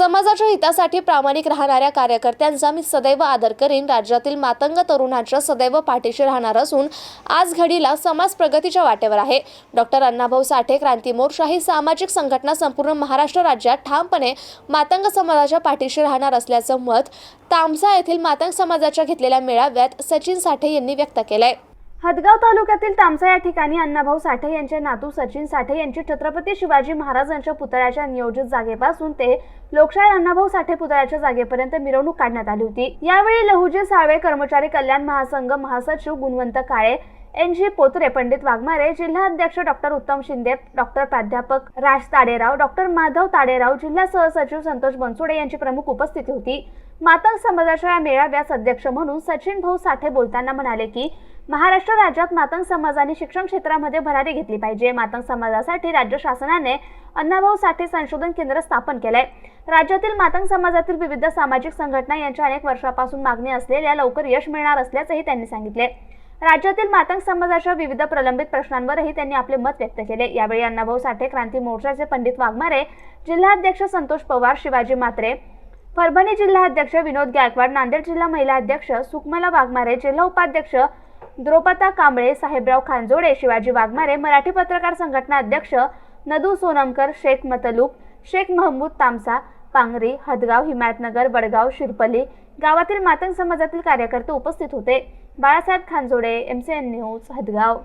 समाजाच्या हितासाठी प्रामाणिक राहणाऱ्या कार्यकर्त्यांचा मी सदैव आदर करीन. राज्यातील मातंग तरुणांच्या सदैव पाठीशी राहणार असून आज घडीला समाज प्रगतीच्या वाटेवर आहे. डॉक्टर अण्णाभाऊ साठे क्रांती मोर्चा ही सामाजिक संघटना संपूर्ण महाराष्ट्र राज्यात ठामपणे मातंग समाजाच्या पाठीशी राहणार असल्याचं मत तामसा येथील मातंग समाजाच्या घेतलेल्या मेळाव्यात सचिन साठे यांनी व्यक्त केलंय. हदगाव तालुक्यातील तामसा या ठिकाणी अण्णाभाऊ साठे यांचे नातू सचिन साठे यांची छत्रपती शिवाजी महाराजांच्या पुतळ्याच्या नियोजित जागेपासून ते लोकशाहीर अण्णाभाऊ साठे पुतळ्याच्या जागेपर्यंत मिरवणूक काढण्यात आली होती. यावेळी लहुजी साळवे कर्मचारी कल्याण महासंघ महासचिव गुणवंत काळे एन जी पोत्रे पंडित वाघमारे जिल्हा अध्यक्ष डॉक्टर उत्तम शिंदे डॉक्टर प्राध्यापक राज ताडेराव डॉक्टर माधव ताडेराव जिल्हा सहसचिव संतोष बनसोडे यांची प्रमुख उपस्थिती होती. मातंग समाजाच्या या मेळाव्यास अध्यक्ष म्हणून सचिन भाऊ साठे बोलताना म्हणाले की महाराष्ट्र राज्यात मातंग समाजाने शिक्षण क्षेत्रामध्ये भरारी घेतली पाहिजे. मातंग समाजासाठी राज्य शासनाने अण्णाभाऊ साठे संशोधन केंद्र स्थापन केलंय. राज्यातील मातंग समाजातील विविध सामाजिक संघटना यांच्या अनेक वर्षापासून मागणी असलेल्या लवकर यश मिळणार असल्याचंही त्यांनी सांगितले राज्यातील मातंग समाजाच्या विविध प्रलंबित प्रश्नांवरही त्यांनी आपले मत व्यक्त केले. यावेळी अण्णाभाऊ साठे क्रांती मोर्चाचे पंडित वाघमारे जिल्हाध्यक्ष संतोष पवार शिवाजी मात्रे परभणी जिल्हा अध्यक्ष विनोद गायकवाड नांदेड जिल्हा महिला अध्यक्ष सुकमला वाघमारे जिल्हा उपाध्यक्ष द्रौपदा कांबळे साहेबराव खांजोडे शिवाजी वाघमारे मराठी पत्रकार संघटना अध्यक्ष नदू सोनमकर शेख मतलूक शेख महमूद तामसा पांगरी हदगाव हिमायतनगर वडगाव शिरपली गावातील मातंग समाजातील कार्यकर्ते उपस्थित होते. Balasaheb Khanjode M C N news Hadgaon.